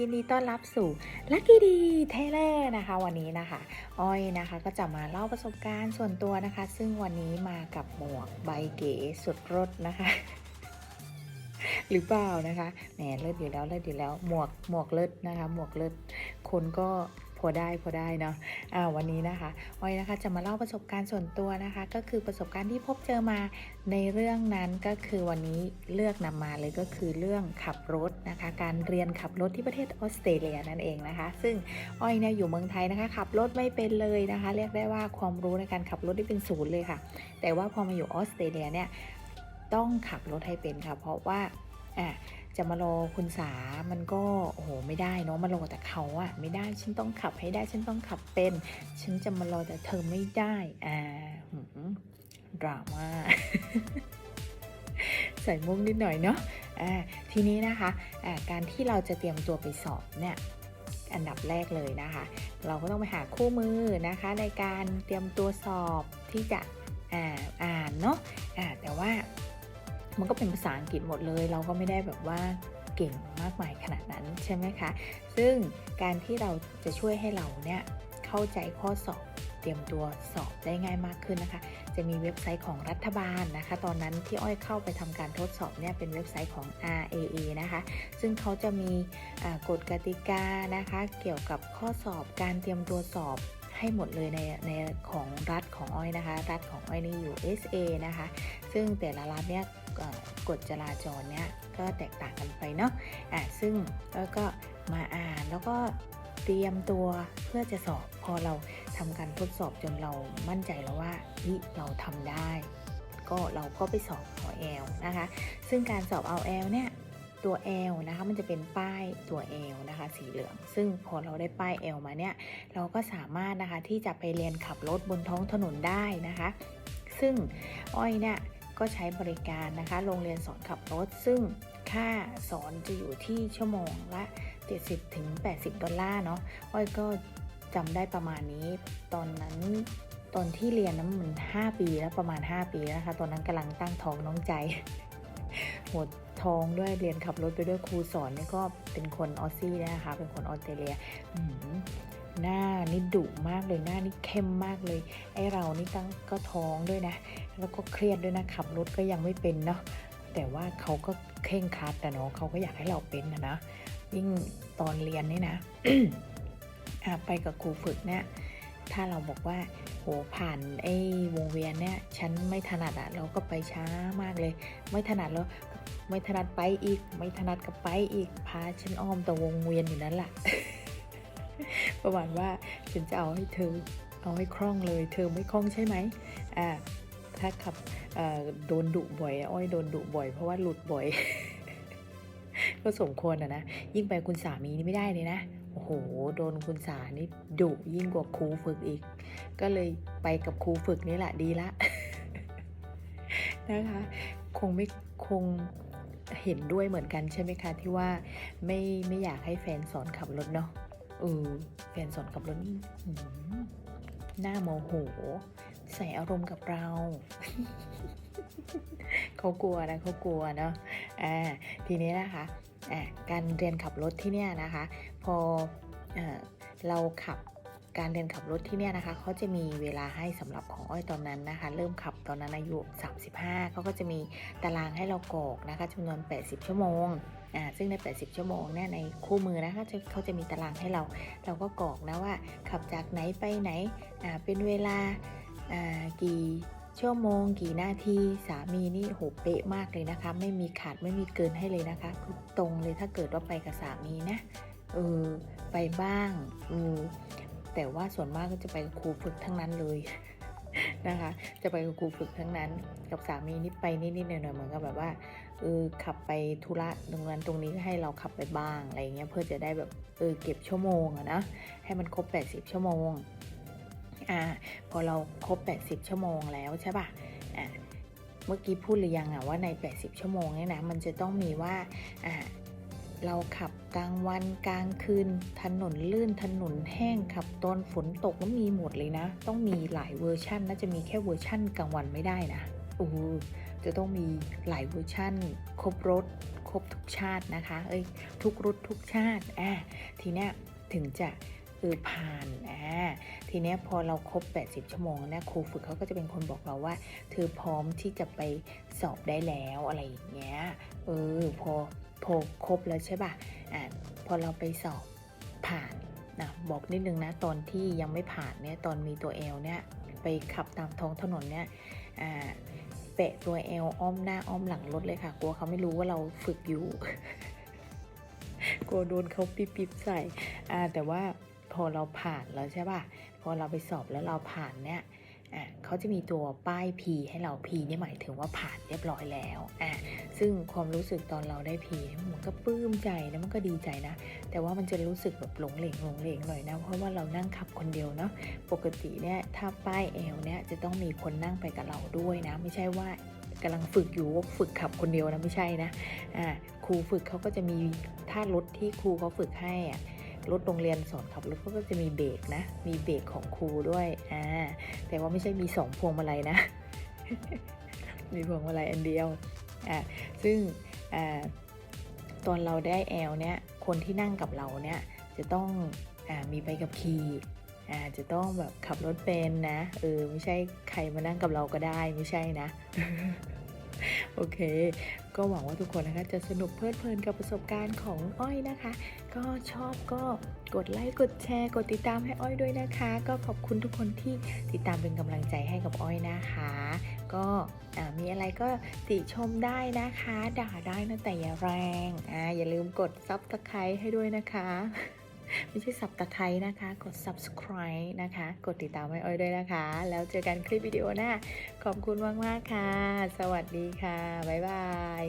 ยินดีต้อนรับสู่ลัคกี้ดีเทเลอร์นะคะ วันนี้นะคะ อ้อยนะคะก็จะมาเล่าประสบการณ์ส่วนตัวนะคะ ซึ่งวันนี้มากับหมวกใบเก๋สุดรสนะคะหรือเปล่านะคะแหมเลิศอยู่แล้วเลิศอยู่แล้วหมวกหมวกเลิศนะคะ หมวกเลิศคนก็ พอได้พอได้เนาะอ่าวันนี้นะคะอ้อยนะคะจะมาเล่าประสบการณ์ส่วนตัวนะคะ ก็คือประสบการณ์ที่พบเจอมาในเรื่องนั้นก็คือวันนี้เลือกนำมาเลยก็คือเรื่องขับรถนะคะ การเรียนขับรถที่ประเทศออสเตรเลียนั่นเองนะคะ ซึ่งอ้อยเนี่ยอยู่เมืองไทยนะคะขับรถไม่เป็นเลยนะคะ เรียกได้ว่าความรู้ในการขับรถได้เป็นศูนย์เลยค่ะ แต่ว่าพอมาอยู่ออสเตรเลียเนี่ยต้องขับรถให้เป็นค่ะ เพราะว่าอะ จะมารอคุณสา มันก็โอ้โหไม่ได้เนาะมารอแต่เขาอะไม่ได้ฉันต้องขับให้ได้ฉันต้องขับเป็น ฉันจะมารอแต่เธอไม่ได้อ่าดราม่าใส่มุกนิดหน่อยเนาะอ่าทีนี้นะคะอ่าการที่เราจะเตรียมตัวไปสอบเนี่ยอันดับแรกเลยนะคะ เราก็ต้องไปหาคู่มือนะคะ ในการเตรียมตัวสอบที่จะอ่าอ่านเนาะอ่าแต่ว่า มันก็เป็นภาษาอังกฤษหมดเลย เราก็ไม่ได้แบบว่าเก่งมากมายขนาดนั้นใช่ไหมคะ ซึ่งการที่เราจะช่วยให้เราเนี่ยเข้าใจข้อสอบเตรียมตัวสอบได้ง่ายมากขึ้นนะคะ จะมีเว็บไซต์ของรัฐบาลนะคะ ตอนนั้นที่อ้อยเข้าไปทำการทดสอบเนี่ยเป็นเว็บไซต์ของ RAA นะคะ ซึ่งเขาจะมีกฎกติกานะคะ เกี่ยวกับข้อสอบการเตรียมตัวสอบให้หมดเลยในในของรัฐของอ้อยนะคะ รัฐของอ้อยนี่อยู่ SA นะคะ ซึ่งแต่ละรัฐเนี่ย กฎจราจรเนี่ยก็แตกต่างกันไปเนาะอะซึ่งแล้วก็มาอ่านแล้วก็เตรียมตัวเพื่อจะสอบพอเราทำการทดสอบจนเรามั่นใจแล้วว่าเฮ้ยเราทำได้ ก็เราก็ไปสอบเอาแอลนะคะ ซึ่งการสอบเอาแอลเนี่ยตัว L นะคะมันจะเป็นป้ายตัว L นะคะสีเหลือง ซึ่งพอเราได้ป้าย L มาเนี่ยเราก็สามารถนะคะที่จะไปเรียนขับรถบนท้องถนนได้นะคะ ซึ่งอ้อยเนี่ย ก็ใช้บริการนะคะ โรงเรียนสอนขับรถ ซึ่งค่าสอนจะอยู่ที่ชั่วโมงละ 70ถึง80ดอลลาร์เนาะ อ้อยก็จำได้ประมาณนี้ ตอนนั้นตอนที่เรียนนั้นมัน 5 ปีแล้วประมาณ 5 ปีแล้วนะคะ ตอนนั้นกำลังตั้งท้องน้องใจหมดท้องด้วยเรียนขับรถไปด้วยครูสอนนี่ก็เป็นคนออสซี่นะคะ เป็นคนออสเตรเลียอื หน้านี่ดุมากเลยหน้านี่เข้มมากเลย ไอเรานี่ตั้งก็ท้องด้วยนะ แล้วก็เครียดด้วยนะขับรถก็ยังไม่เป็นเนาะแต่ว่าเขาก็เคร่งครัดนะเนาะเขาก็อยากให้เราเป็นนะนะยิ่งตอนเรียนนี่นะอะไปกับครูฝึกเนี่ยถ้าเราบอกว่าโหผ่านไอ้วงเวียนเนี่ยฉันไม่ถนัดอะเราก็ไปช้ามากเลย ไม่ถนัดแล้วไม่ถนัดไปอีก ไม่ถนัดก็ไปอีกพาฉันอ้อมแต่วงเวียนอยู่นั่นแหละ ประมาณว่าฉันจะเอาให้เธอเอาให้คล่องเลย เธอไม่คล่องใช่ไหมอ่าถ้าขับโดนดุบ่อยอะอ้อยโดนดุบ่อย เพราะว่าหลุดบ่อย ก็สมควรอะนะ ยิ่งไปคุณสามีนี่ไม่ได้เลยนะโอ้โห โดนคุณสานี่ดุยิ่งกว่าครูฝึกอีก ก็เลยไปกับครูฝึกนี่แหละดีละนะคะ คงไม่คงเห็นด้วยเหมือนกันใช่ไหมคะ ที่ว่าไม่ไม่อยากให้แฟนสอนขับรถเนาะ เออแฟนสอนกับรถนี่หืมหน้าโมโห ใส่อารมณ์กับเราเขากลัวนะเขากลัวเนาะอ่าทีนี้นะคะอ่าการเรียนขับรถที่เนี่ยนะคะ พอเออเราขับ การเรียนขับรถที่เนี่ยนะคะเขาจะมีเวลาให้สำหรับของอ้อยตอนนั้นนะคะ เริ่มขับตอนนั้นอายุ 35เขาก็จะมีตารางให้เรากรอกนะคะจำนวน 80 ชั่วโมงอ่าซึ่งใน 80 ชั่วโมงเนี่ยในคู่มือนะคะเขาจะมีตารางให้เรา เราก็กรอกนะว่าขับจากไหนไปไหนอ่าเป็นเวลาอ่ากี่ชั่วโมงกี่นาทีสามีนี่โหเป๊ะมากเลยนะคะ ไม่มีขาดไม่มีเกินให้เลยนะคะคือตรงเลยถ้าเกิดว่าไปกับสามีนะเออไปบ้างเออ แต่ว่าส่วนมากก็จะไปกับครูฝึกทั้งนั้นเลยนะคะ จะไปกับครูฝึกทั้งนั้น กับสามีนี่ไปนิดๆหน่อยๆเหมือนกับแบบว่าเออขับไปธุระตรงนั้นตรงนี้ให้เราขับไปบ้างอะไรเงี้ยเพื่อจะได้แบบเออเก็บชั่วโมงอะนะให้มันครบ 80 ชั่วโมงอ่าพอเราครบ 80 ชั่วโมงแล้วใช่ป่ะอ่าเมื่อกี้พูดหรือยังอะว่าใน 80 ชั่วโมงเนี่ยนะมันจะต้องมีว่าอ่า เราขับกลางวันกลางคืน ถนนลื่นถนนแห้งขับตอนฝนตกก็มีหมดเลยนะ ต้องมีหลายเวอร์ชันน่าจะมีแค่เวอร์ชั่นกลางวันไม่ได้นะโอ้จะต้องมีหลายเวอร์ชั่น ครบรถครบทุกชาตินะคะ เอ้ยทุกรุ่นทุกชาติอ่าทีเนี้ยถึงจะเออผ่านอ่าทีเนี้ยพอเราครบ 80 ชั่วโมงเนี่ยครูฝึกเขาก็จะเป็นคนบอกเราว่า เธอพร้อมที่จะไปสอบได้แล้วอะไรอย่างเงี้ยเออพอ พอครบแล้วใช่ป่ะอ่าพอเราไปสอบผ่านนะบอกนิดนึงนะตอนที่ยังไม่ผ่านเนี่ยตอนมีตัวเอลเนี่ยไปขับตามท้องถนนเนี่ยอ่าเปะตัวเอวอ้อมหน้าอ้อมหลังรถเลยค่ะ กลัวเขาไม่รู้ว่าเราฝึกอยู่ กลัวโดนเขาปิ๊บปิ๊บใส่อ่าแต่ว่าพอเราผ่านแล้วใช่ป่ะ พอเราไปสอบแล้วเราผ่านเนี่ย อะเขาจะมีตัวป้าย P ให้เรา P เนี่ยหมายถึงว่าผ่านเรียบร้อยแล้วอะซึ่งความรู้สึกตอนเราได้ P เนี่ยมันก็ปลื้มใจนะมันก็ดีใจนะ แต่ว่ามันจะรู้สึกแบบหลงเหลงหลงเหลงหน่อยนะ เพราะว่าเรานั่งขับคนเดียวเนาะปกติเนี่ยถ้าป้ายเอลเนี่ยจะต้องมีคนนั่งไปกับเราด้วยนะ ไม่ใช่ว่ากำลังฝึกอยู่ว่าฝึกขับคนเดียวนะไม่ใช่นะอ่าครูฝึกเขาก็จะมีถ้ารถที่ครูเขาฝึกให้อะ รถโรงเรียนสอนขับรถเขาก็จะมีเบรกนะ มีเบรกของครูด้วยอ่าแต่ว่าไม่ใช่มีสองพวงมาลัยนะ มีพวงมาลัยอันเดียวอ่าซึ่งอ่าตอนเราได้แอลเนี่ยคนที่นั่งกับเราเนี่ยจะต้องอามีใบกับขี่อ่าจะต้องแบบขับรถเป็นนะเออไม่ใช่ใครมานั่งกับเราก็ได้ไม่ใช่นะ โอเค ก็หวังว่าทุกคนนะคะจะสนุกเพลิดเพลินกับประสบการณ์ของอ้อยนะคะ ก็ชอบก็กดไลค์กดแชร์ กดติดตามให้อ้อยด้วยนะคะ ก็ขอบคุณทุกคนที่ติดตามเป็นกำลังใจให้กับอ้อยนะคะ ก็มีอะไรก็ติชมได้นะคะ ด่าได้นะแต่อย่าแรงอ่าอย่าลืมกดซับสไครต์ให้ด้วยนะคะ ไม่ใช่สับตะไคร้นะคะ กด subscribe นะคะ กดติดตามไว้อ้อยด้วยนะคะ แล้วเจอกันคลิปวิดีโอหน้า ขอบคุณมากมากค่ะ สวัสดีค่ะ บ๊ายบาย